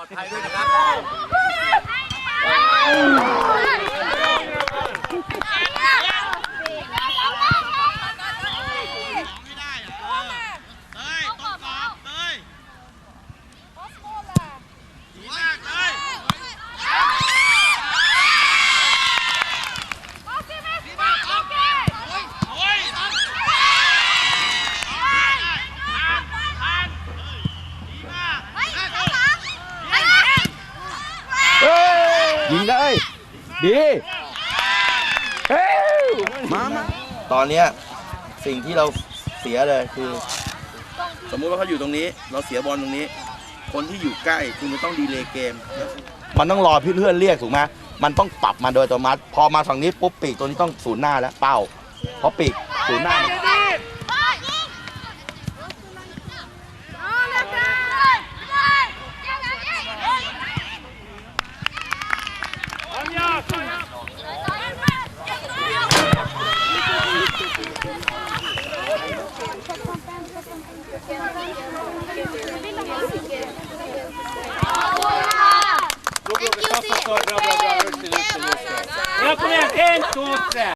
อดภัยด้วยนะครับ ยิงเลยดีเฮ้ยมามาตอนเนี้ยสิ่งที่เราเสียเลยคือ สมมุติว่าเขาอยู่ตรงนี้ เราเสียบอลตรงนี้ คนที่อยู่ใกล้คุณจะต้องดีเลย์เกม มันต้องรอพี่เพื่อนเรียกถูกไหมมันต้องปรับมาโดยอัตโนมัติพอมาฝั่งนี้ปุ๊บปีกตัวนี้ต้องศูนย์หน้าแล้วเป้าเพราะปีกศูนย์หน้ามัน Bra, bra, bra. Upp till, upp till, upp till. Upp till, en, två, tre.